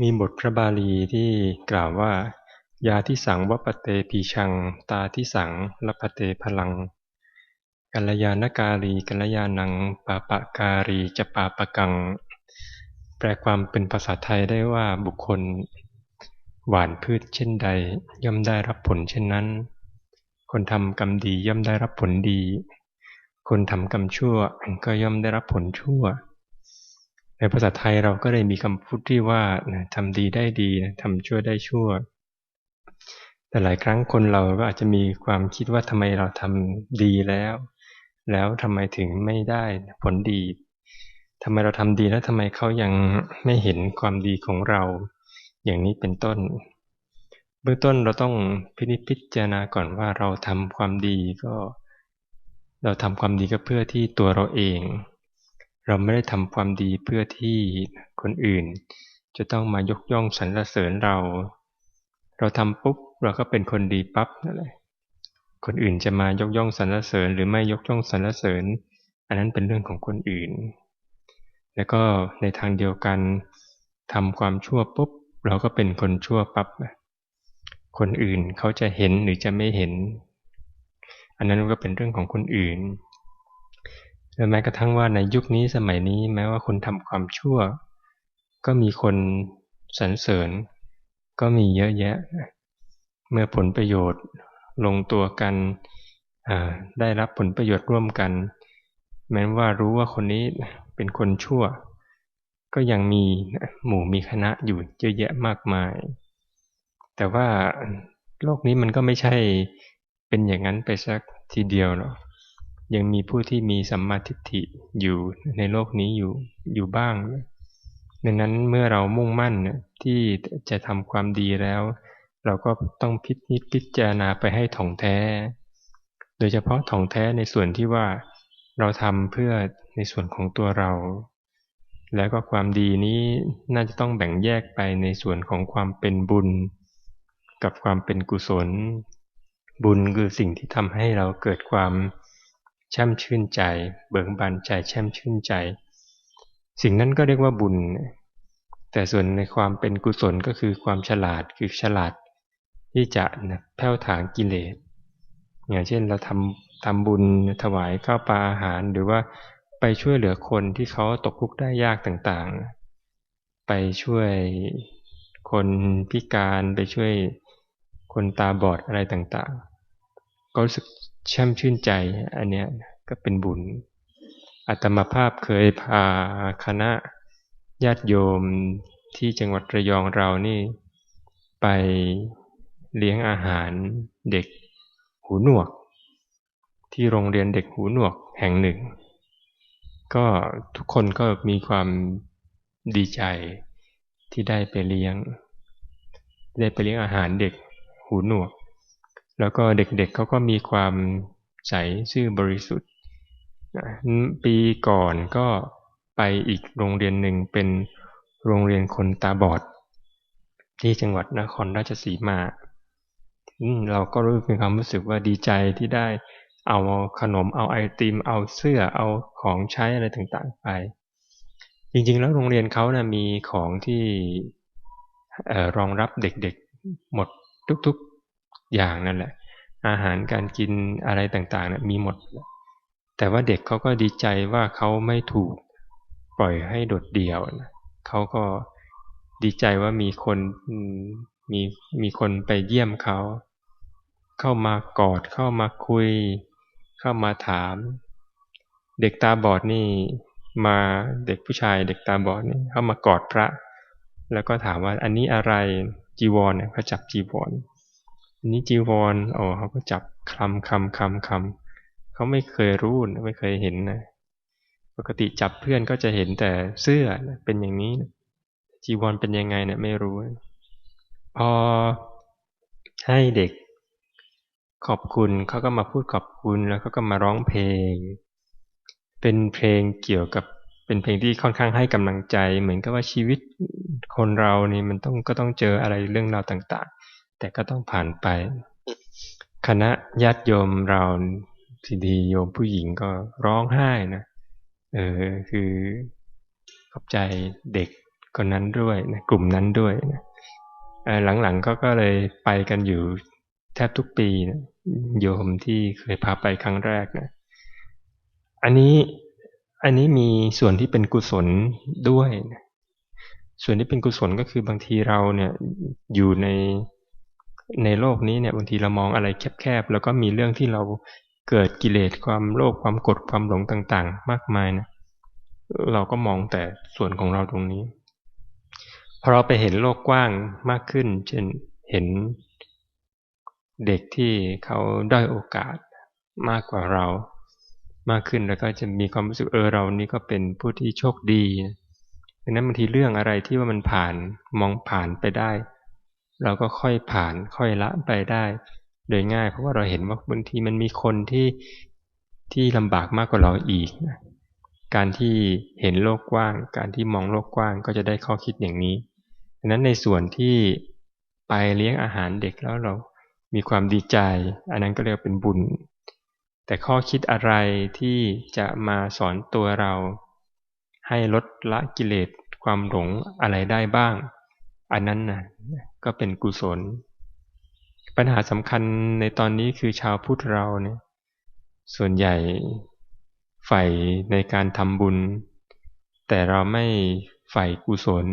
มีบทพระบาลีที่กล่าวว่า ยาที่สังวัปเตปีชัง ตาที่สังลพเตพลัง กัลยาณกาลีกัลยาณังปาปะการีจะปาปะกัง แปลความเป็นภาษาไทยได้ว่าบุคคล หวานพืชเช่นใด ย่อมได้รับผลเช่นนั้น คนทำกรรมดีย่อมได้รับผลดี คนทำกรรมชั่วก็ย่อมได้รับผลชั่ว ภาษาไทยเราก็เลยมีคำพูดที่ว่าทำดีได้ดีทำชั่วได้ชั่ว แต่หลายครั้งคนเราก็อาจจะมีความคิดว่าทำไมเราทำดีแล้ว แล้วทำไมถึงไม่ได้ผลดีทำไมเราทำดีแล้วทำไมเขายังไม่เห็นความดีของเรา อย่างนี้เป็นต้น เบื้องต้นเราต้องพินิจพิจารณาก่อนว่าเราทำความดีก็ เราทำความดีก็เพื่อที่ตัวเราเอง เราไม่ได้ทำความดีเพื่อที่คนอื่น จะต้องมายกย่องสรรเสริญเรา เราทำปุ๊บเราก็เป็นคนดีปั๊บนั่นแหละคนอื่นจะมายกย่องสรรเสริญ หรือไม่ยกย่องสรรเสริญ อันนั้นเป็นเรื่องของคนอื่น แล้วก็ในทางเดียวกันทำความชั่วปุ๊บเราก็เป็นคนชั่วปั๊บคนอื่นเขาจะเห็นหรือจะไม่เห็น อันนั้นก็เป็นเรื่องของคนอื่น และแม้กระทั่งว่าในยุคนี้สมัยนี้แม้ว่าคนทำความชั่ว ก็มีคนสรรเสริญ ก็มีเยอะแยะ เมื่อผลประโยชน์ลงตัวกันได้รับผลประโยชน์ร่วมกัน แม้ว่ารู้ว่าคนนี้เป็นคนชั่ว ก็ยังมีหมู่มีคณะอยู่เยอะแยะมากมาย แต่ว่าโลกนี้มันก็ไม่ใช่เป็นอย่างนั้นไปสักทีเดียวหรอก ยังมีผู้ที่มีสัมมาทิฏฐิอยู่ในโลกนี้อยู่อยู่บ้าง ดังนั้นเมื่อเรามุ่งมั่นที่จะทำความดีแล้ว เราก็ต้องพิจิตพิจารณาไปให้ถ่องแท้ โดยเฉพาะถ่องแท้ในส่วนที่ว่าเราทำเพื่อในส่วนของตัวเรา แล้วก็ความดีนี้น่าจะต้องแบ่งแยกไปในส่วนของความเป็นบุญ กับความเป็นกุศล บุญคือสิ่งที่ทำให้เราเกิดความ แช่มชื่นใจ เบิกบานใจแช่มชื่นใจ สิ่งนั้นก็เรียกว่าบุญ แต่ส่วนในความเป็นกุศลก็คือความฉลาดคือฉลาด ที่จะแผ่วถางกิเลส อย่างเช่นเราทำทำบุญถวายข้าวปลาอาหารหรือว่าไปช่วยเหลือคนที่เขาตกทุกข์ได้ยากต่างๆ ไปช่วยคนพิการไปช่วยคนตาบอดอะไรต่างๆ ก็รู้สึก แช่มชื่นใจอันเนี้ยก็เป็นบุญอาตมาภาพเคยพาคณะญาติโยมที่จังหวัดระยองเรานี่ ไปเลี้ยงอาหารเด็กหูหนวก ที่โรงเรียนเด็กหูหนวกแห่งหนึ่ง ก็ทุกคนก็มีความดีใจที่ได้ไปเลี้ยง ได้ไปเลี้ยงอาหารเด็กหูหนวก แล้วก็เด็กๆเเขาก็มีความใสชื่อบริสุทธิ์ ปีก่อนก็ไปอีกโรงเรียนหนึ่งเป็นโรงเรียนคนตาบอด ที่จังหวัดนครราชสีมาเราก็รู้เป็นความรู้สึกว่าดีใจที่ได้เอาขนมเอาไอติม เอาเสื้อเอาของใช้อะไรต่างๆไป จริงๆแล้วโรงเรียนเขานะ่ะมีของที่รองรับเด็กๆหมดทุก อย่างนั่นแหละ อาหารการกินอะไรต่างๆนะมีหมด แต่ว่าเด็กเขาก็ดีใจว่าเขาไม่ถูกปล่อยให้โดดเดี่ยวนะเขาก็ดีใจว่ามีคนมีมีคนไปเยี่ยมเขา เข้ามากอดเข้ามาคุย เข้ามาถาม เด็กตาบอดนี่มาเด็กผู้ชายเด็กตาบอดนี่เข้ามากอดพระ แล้วก็ถามว่าอันนี้อะไรจีวรเนี่ยเขาจับจีวร นี้จีวรอ๋อเขาก็จับคำคำคำคำเขาไม่เคยรู้ไม่เคยเห็นนะปกติจับเพื่อนก็จะเห็นแต่เสื้อเป็นอย่างนี้ จีวรเป็นยังไงเนี่ยไม่รู้ พอให้เด็ก ขอบคุณเขาก็มาพูดขอบคุณแล้วเขาก็มาร้องเพลง เป็นเพลงเกี่ยวกับเป็นเพลงที่ค่อนข้างให้กำลังใจ เหมือนกับว่าชีวิตคนเรานี่มันต้องก็ต้องเจออะไรเรื่องราวต่าง แต่ก็ต้องผ่านไป คณะญาติโยมเราทีดีโยมผู้หญิงก็ร้องไห้นะเออคือขอบใจเด็กคนนั้นด้วยนะกลุ่มนั้นด้วยนะหลังๆก็ก็เลยไปกันอยู่แทบทุกปีนะโยมที่เคยพาไปครั้งแรกนะอันนี้อันนี้มีส่วนที่เป็นกุศลด้วยนะส่วนที่เป็นกุศลก็คือบางทีเราเนี่ยอยู่ใน ในโลกนี้เนี่ยบางทีเรามองอะไรแคบๆแล้วก็มีเรื่องที่เราเกิดกิเลสความโลภความกดความหลงต่างๆ มากมายนะเราก็มองแต่ส่วนของเราตรงนี้พอเราไปเห็นโลกกว้างมากขึ้น เช่นเห็นเด็กที่เขาได้โอกาสมากกว่าเรามากขึ้นแล้วก็จะมีความรู้สึกเออเรานี่ก็เป็นผู้ที่โชคดีดังนั้นบางทีเรื่องอะไรที่ว่ามันผ่านมองผ่านไปได้ เราก็ค่อยผ่านค่อยละไปได้ โดยง่าย เพราะว่าเราเห็นว่าบางทีมันมีคนที่ที่ลำบากมากกว่าเราอีก การที่เห็นโลกกว้าง การที่มองโลกกว้างก็จะได้ข้อคิดอย่างนี้ดังนั้นในส่วนที่ไปเลี้ยงอาหารเด็กแล้วเรามีความดีใจ อันนั้นก็เรียกเป็นบุญ แต่ข้อคิดอะไรที่จะมาสอนตัวเรา ให้ลดละกิเลสความหลงอะไรได้บ้าง อันนั้นนะก็เป็นกุศล ปัญหาสำคัญในตอนนี้คือชาวพุทธเราเนี่ย ส่วนใหญ่ใฝ่ในการทำบุญ แต่เราไม่ใฝ่กุศล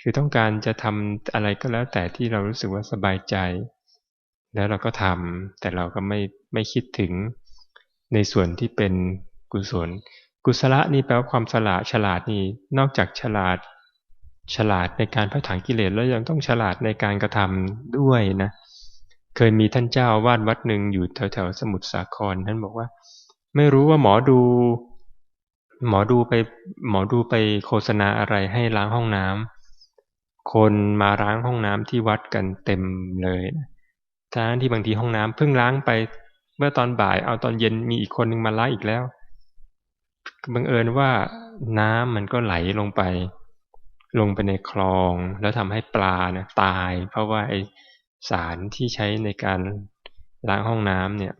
คือต้องการจะทำอะไรก็แล้วแต่ที่เรารู้สึกว่าสบายใจ แล้วเราก็ทำแต่เราก็ไม่ไม่คิดถึงในส่วนที่เป็นกุศล กุศลนี่แปลว่าความฉลาดฉลาดนี่นอกจากฉลาด ฉลาดในการพัฒนากิเลสแล้วยังต้องฉลาดในการกระทำด้วยนะ เคยมีท่านเจ้าวาดวัดหนึ่งอยู่แถวแถวสมุทรสาครท่านบอกว่า ไม่รู้ว่าหมอดู หมอดูไปหมอดูไปโฆษณาอะไรให้ล้างห้องน้ำคนมาล้างห้องน้ำที่วัดกันเต็มเลยทั้งที่บางทีห้องน้ำเพิ่งล้างไป เมื่อตอนบ่ายเอาตอนเย็นมีอีกคนหนึ่งมาล้างอีกแล้วบังเอิญว่าน้ำมันก็ไหลลงไป ลงไปในคลองแล้วทำให้ปลาเนี่ยตาย เพราะว่าไอสารที่ใช้ในการล้างห้องน้ำเนี่ย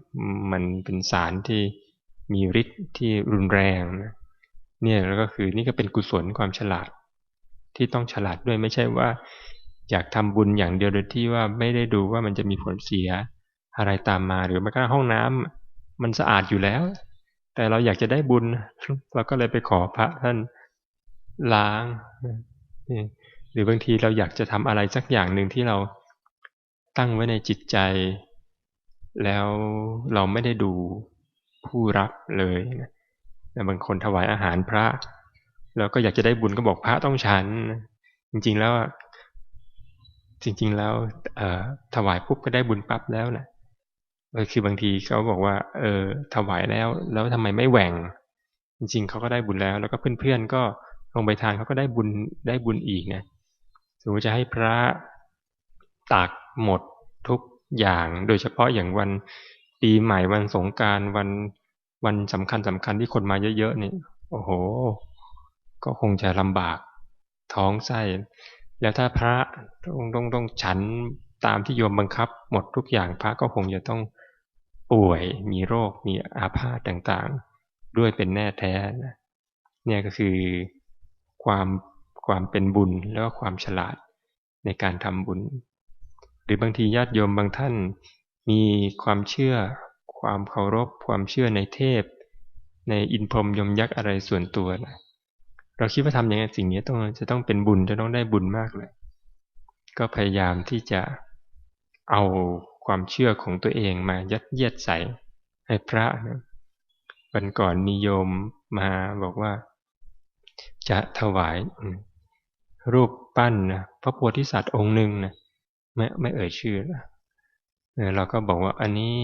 มันเป็นสารที่มีฤทธิ์ที่รุนแรงเนี่ยแล้วก็คือนี่ก็เป็นกุศลความฉลาด ที่ต้องฉลาดด้วยไม่ใช่ว่า อยากทำบุญอย่างเดียวโดยที่ว่าไม่ได้ดูว่ามันจะมีผลเสียอะไรตามมาหรือแม้กระทั่งห้องน้ำมันสะอาดอยู่แล้ว แต่เราอยากจะได้บุญเราก็เลยไปขอพระท่านล้าง หรือบางทีเราอยากจะทำอะไรสักอย่างหนึ่งที่เราตั้งไว้ในจิตใจ แล้วเราไม่ได้ดูผู้รับเลยนะบางคนถวายอาหารพระ แล้วก็อยากจะได้บุญก็บอกพระต้องฉัน จริง ๆ แล้วจริง ๆ แล้วถวายปุ๊บก็ได้บุญปั๊บแล้วนะคือบางทีเขาบอกว่า เออถวายแล้ว แล้วทำไมไม่แหว่ง จริง ๆเขาก็ได้บุญแล้ว แล้วก็เพื่อนๆก็ ลงไปทานเขาก็ได้บุญได้บุญอีกไงสมมติจะให้พระตักหมดทุกอย่างโดยเฉพาะอย่างวันปีใหม่วันสงการวันวันสำคัญสำคัญที่คนมาเยอะๆนี่โอ้โห ก็คงจะลำบากท้องไส้ แล้วถ้าพระต้องต้องต้องฉันตามที่โยมบังคับ หมดทุกอย่างพระก็คงจะต้องป่วยมีโรคมีอาพาธต่างๆ ด้วยเป็นแน่แท้นะเนี่ยก็คือ ความความเป็นบุญแล้วก็ความฉลาดในการทำบุญ หรือบางทีญาติโยมบางท่านมีความเชื่อ ความเคารพ ความเชื่อในเทพ ในอินพรมยมยักษ์อะไรส่วนตัวนะเราคิดว่าทำอย่างนี้สิ่งนี้ต้องจะต้องเป็นบุญจะต้องได้บุญมากเลย ก็พยายามที่จะเอาความเชื่อของตัวเองมายัดเยียดใส่ให้พระนะวันก่อนมีโยมมาบอกว่า จะถวายรูปปั้นนะพระโพธิสัตว์องค์หนึ่งนะไม่ไม่เอ่ยชื่อนะเราก็บอกว่าอันนี้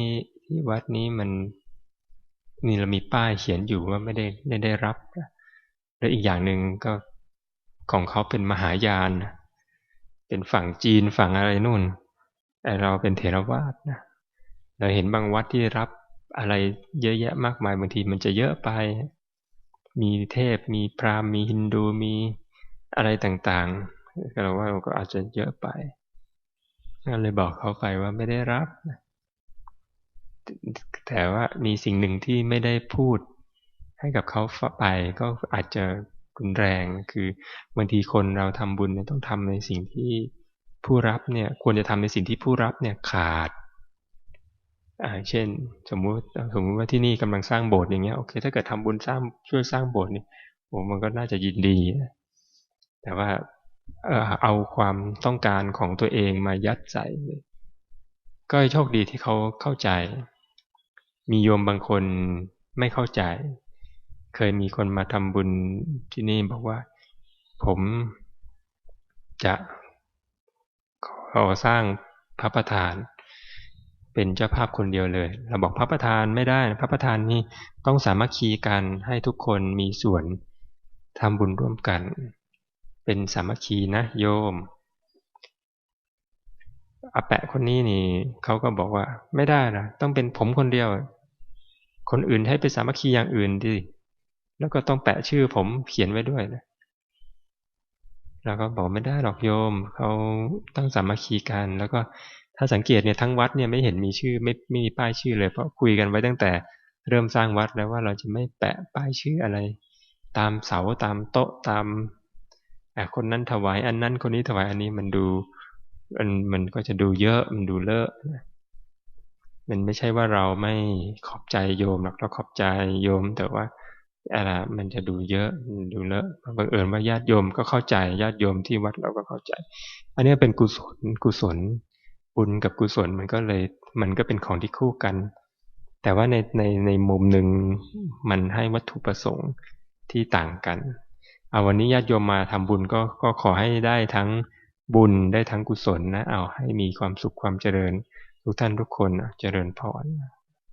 ที่วัดนี้มันนี่เรามีป้ายเขียนอยู่ว่าไม่ได้ไม่ได้รับและอีกอย่างหนึ่งก็ของเขาเป็นมหายานเป็นฝั่งจีนฝั่งอะไรนู่น แต่เราเป็นเถรวาทนะเราเห็นบางวัดที่รับอะไรเยอะแยะมากมายบางทีมันจะเยอะไป มีเทพ มีพราหมณ์มีฮินดูมีอะไรต่างๆก็เราว่าก็อาจจะเยอะไปก็เลยบอกเขาไปว่าไม่ได้รับ แต่ว่ามีสิ่งหนึ่งที่ไม่ได้พูด ให้กับเขาไปก็อาจจะรุนแรงคือบางทีคนเราทำบุญเนี่ยต้องทำในสิ่งที่ผู้รับเนี่ยควรจะทำในสิ่งที่ผู้รับเนี่ยขาด เช่น สมมุติสมมุติว่าที่นี่กำลังสร้างโบสถ์อย่างเงี้ยโอเค ถ้าเกิดทำบุญสร้างช่วยสร้างโบสถ์นี่โอ้มันก็น่าจะยินดี แต่ว่าเอาความต้องการของตัวเองมายัดใส่ก็โชคดีที่เขาเข้าใจ มีโยมบางคนไม่เข้าใจ เคยมีคนมาทำบุญที่นี่บอกว่า ผมจะขอสร้างพระประธาน เป็นเจ้าภาพคนเดียวเลย เราบอกพระประธานไม่ได้พระประธานนี่ต้องสามัคคีกันให้ทุกคนมีส่วนทำบุญร่วมกัน เป็นสามัคคีนะโยมอาแปะคนนี้นี่เขาก็บอกว่าไม่ได้นะต้องเป็นผมคนเดียว คนอื่นให้ไปสามัคคีอย่างอื่นดิแล้วก็ต้องแปะชื่อผมเขียนไว้ด้วยนะเราก็บอกไม่ได้หรอกโยมเขาต้องสามัคคีกันแล้วก็ ถ้าสังเกตเนี่ยทั้งวัดเนี่ยไม่เห็นมีชื่อไม่ไม่มีป้ายชื่อเลยเพราะคุยกันไว้ตั้งแต่เริ่มสร้างวัดแล้วว่าเราจะไม่แปะป้ายชื่ออะไร ตามเสาตามโต๊ะตามคนนั้นถวายอันนั้นคนนี้ถวายอันนี้มันดูมันมันก็จะดูเยอะมันดูเลอะมันไม่ใช่ว่าเราไม่ขอบใจโยมหรอกเราขอบใจโยม แต่ว่าอะไรมันจะดูเยอะดูเลอะบังเอิญว่าญาติโยมก็เข้าใจญาติโยมที่วัดเราก็เข้าใจ อันนี้เป็นกุศลกุศล บุญกับกุศลมันก็เลย มันก็เป็นของที่คู่กัน แต่ว่าในในในมุมหนึ่งมันให้วัตถุประสงค์ที่ต่างกันเอาวันนี้ญาติโยมมาทำบุญก็ก็ขอให้ได้ทั้งบุญได้ทั้งกุศลนะเอาให้มีความสุขความเจริญ ทุกท่านทุกคนเจริญพร